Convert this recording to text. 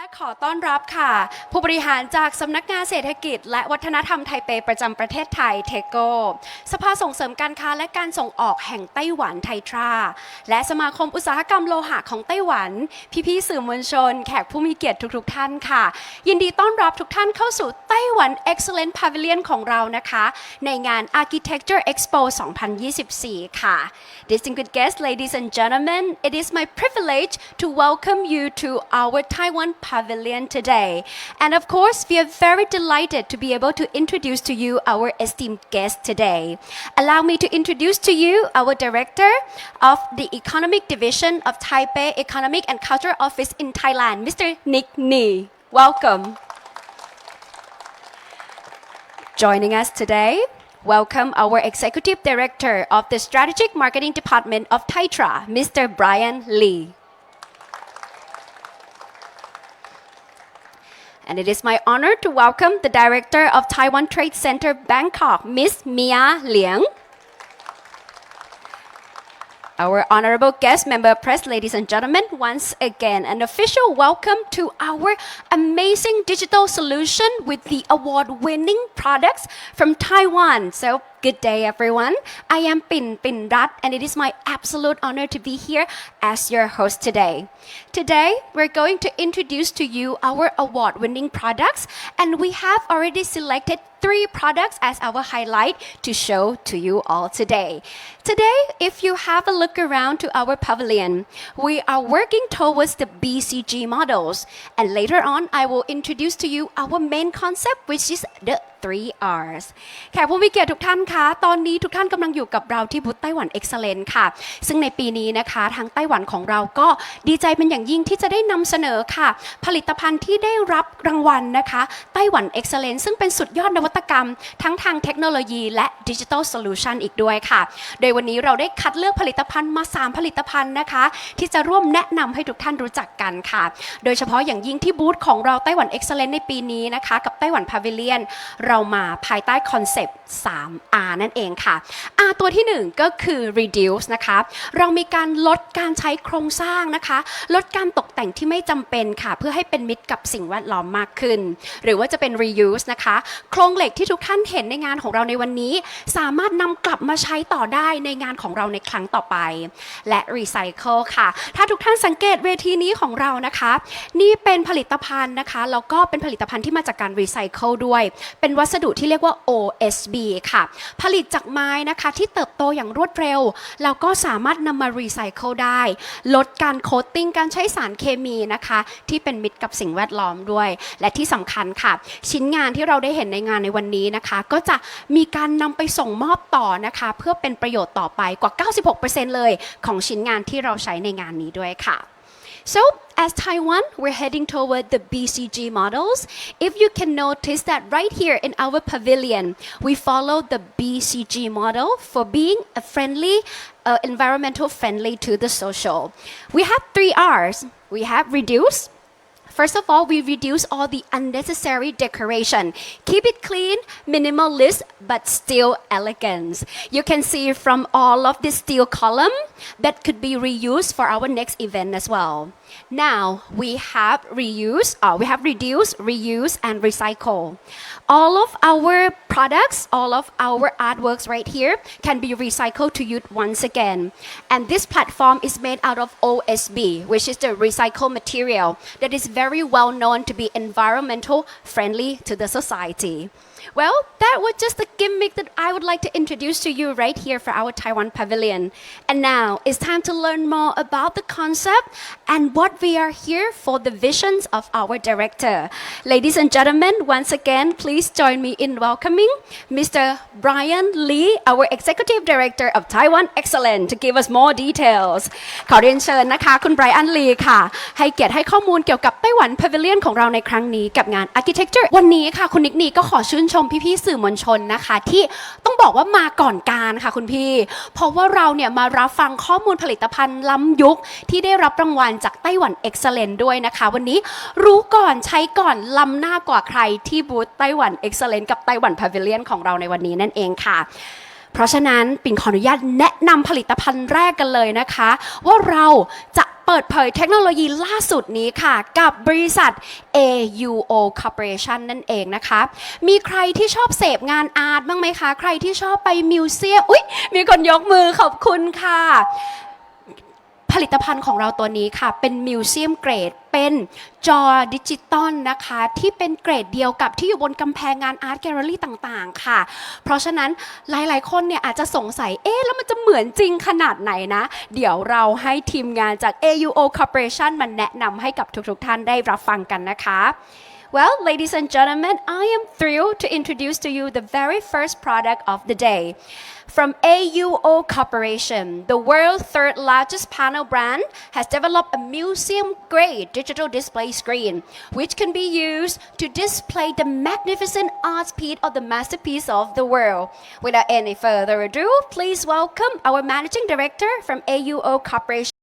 และขอต้อนรับค่ะ ผู้บริหารจากสำนักงานเศรษฐกิจ และวัฒนธรรมไทเปประจำประเทศไทยเทโก สภาส่งเสริมการค้าและการส่งออกแห่งไต้หวันไททรา และสมาคมอุตสาหกรรมโลหะของไต้หวัน พี่ๆสื่อมวลชน แขกผู้มีเกียรติทุกๆท่านค่ะ ยินดีต้อนรับทุกท่านเข้าสู่ไต้หวัน Excellent Pavilion ของเรานะคะ ในงาน Architecture Expo 2024 ค่ะ Distinguished guests, ladies and gentlemen, it is my privilege to welcome you to our Taiwan Pavilion today. And of course, we are very delighted to be able to introduce to you our esteemed guest today. Allow me to introduce to you our Director of the Economic Division of Taipei Economic and Cultural Office in Thailand, Mr. Nick Ni. Welcome. Joining us today, welcome our Executive Director of the Strategic Marketing Department of Taitra, Mr. Brian Lee. And it is my honor to welcome the Director of Taiwan Trade Center Bangkok, Miss Mia Liang. Our honorable guest member press, ladies and gentlemen, once again, an official welcome to our amazing digital solution with the award winning products from Taiwan. So, good day, everyone. I am Pin Pin Rat, and it is my absolute honor to be here as your host today. Today, we're going to introduce to you our award winning products, and we have already selected three products as our highlight to show to you all today. Today, if you have a look around to our pavilion, we are working towards the BCG models. And later on, I will introduce to you our main concept, which is the 3 R's แขกผู้มีเกียรติทุกท่าน คะตอนนี้ทุกท่านกำลังอยู่กับเราที่บูธไต้หวัน Excellent ค่ะ ซึ่งในปีนี้นะคะทางไต้หวันของเราก็ดีใจเป็นอย่างยิ่งที่จะได้นำเสนอค่ะ ผลิตภัณฑ์ที่ได้รับรางวัลนะคะไต้หวัน Excellent ซึ่งเป็นสุดยอดนวัตกรรม ทั้งทางเทคโนโลยีและดิจิทัลโซลูชันอีกด้วยค่ะ โดยวันนี้เราได้คัดเลือกผลิตภัณฑ์มา 3 ผลิตภัณฑ์นะคะ ที่จะร่วมแนะนำให้ทุกท่านรู้จักกันค่ะ โดยเฉพาะอย่างยิ่งที่บูธของเราไต้หวัน Excellent ในปีนี้นะคะ กับไต้หวัน Pavilion เรามาภายใต้คอนเซปต์ R นั่นเองค่ะ R ตัวที่ 1 ก็คือ reduce นะคะ เรามีการลดการใช้โครงสร้างนะคะ ลดการตกแต่งที่ไม่จำเป็นค่ะ เพื่อให้เป็นมิตรกับสิ่งแวดล้อมมากขึ้น หรือว่าจะเป็น reuse นะคะ โครงเหล็กที่ทุกท่านเห็นในงานของเราในวันนี้ สามารถนำกลับมาใช้ต่อได้ในงานของเราในครั้งต่อไป และ recycle ค่ะ ถ้าทุกท่านสังเกตเวทีนี้ของเรานะคะ นี่เป็นผลิตภัณฑ์นะคะแล้วก็เป็นผลิตภัณฑ์ที่มาจากการ recycle ด้วย เป็นวัสดุที่เรียกว่า OSB ค่ะผลิตจากไม้นะคะที่เติบโตอย่างรวดเร็ว แล้วก็สามารถนำมา recycle ได้ ลดการโคตติ้งการใช้สารเคมีนะคะ ที่เป็นมิตรกับสิ่งแวดล้อมด้วย และที่สำคัญค่ะ ชิ้นงานที่เราได้เห็นในงานในวันนี้นะคะ ก็จะมีการนำไปส่งมอบต่อนะคะ เพื่อเป็นประโยชน์ต่อไปกว่า 96%เลย ของชิ้นงานที่เราใช้ในงานนี้ด้วยค่ะ So, as Taiwan, we're heading toward the BCG models. If you can notice that right here in our pavilion, we follow the BCG model for being a friendly, uh, environmental friendly to the social. We have three R's. We have reduce, First of all, we reduce all the unnecessary decoration. Keep it clean, minimalist, but still elegant. You can see from all of this steel column that could be reused for our next event as well. Now we have reuse, uh, we have reduce, reuse, and recycle. All of our products, all of our artworks right here can be recycled to use once again. And this platform is made out of OSB, which is the recycled material that is very well known to be environmental friendly to the society. Well, that was just a gimmick that I would like to introduce to you right here for our Taiwan Pavilion. And now it's time to learn more about the concept and what we are here for the visions of our director. Ladies and gentlemen, once again, please join me in welcoming Mr. Brian Lee, our Executive Director of Taiwan Excellent, to give us more details. ขอเรียนเชิญนะคะ คุณไบรอันลีค่ะ ให้เกียรติให้ข้อมูลเกี่ยวกับไต้หวัน Pavilion ของเราในครั้งนี้กับงาน Architecture วันนี้ค่ะ คุณนิกนีก็ขอชื่นชม พี่ๆสื่อมวลชนนะคะ ที่ต้องบอกว่ามาก่อนการค่ะคุณพี่ เพราะว่าเราเนี่ยมารับฟังข้อมูลผลิตภัณฑ์ล้ำยุค ที่ได้รับรางวัลจากไต้หวัน Excellent ด้วยนะคะ วันนี้รู้ก่อนใช้ก่อนล้ำหน้ากว่าใครที่บูธไต้หวัน Excellent กับไต้หวัน Pavilion ของเราในวันนี้นั่นเองค่ะเพราะฉะนั้นปิ่นขออนุญาตแนะนำผลิตภัณฑ์แรกกันเลยนะคะ ว่าเราจะ เปิดเผยเทคโนโลยีล่าสุดนี้ค่ะ กับบริษัท AUO Corporation นั่นเองนะคะ มีใครที่ชอบเสพงานอาร์ตบ้างไหมคะ ใครที่ชอบไปมิวเซียมอุ๊ย มีคนยกมือขอบคุณค่ะ ผลิตภัณฑ์ของเราตัวนี้ค่ะ เป็นมิวเซียมเกรด เป็นจอดิจิตอลนะคะ ที่เป็นเกรดเดียวกับที่อยู่บนกำแพงงานอาร์ตแกลเลอรี่ต่างๆ ค่ะ เพราะฉะนั้นหลายๆ คนเนี่ยอาจจะสงสัย เอ๊ะ แล้วมันจะเหมือนจริงขนาดไหนนะ เดี๋ยวเราให้ทีมงานจาก AUO Corporation มาแนะนำให้กับทุกๆ ท่านได้รับฟังกันนะคะ Well, ladies and gentlemen, I am thrilled to introduce to you the very first product of the day. From AUO Corporation, the world's third largest panel brand has developed a museum grade digital display screen, which can be used to display the magnificent art piece of the masterpiece of the world. Without any further ado, please welcome our managing director from AUO Corporation.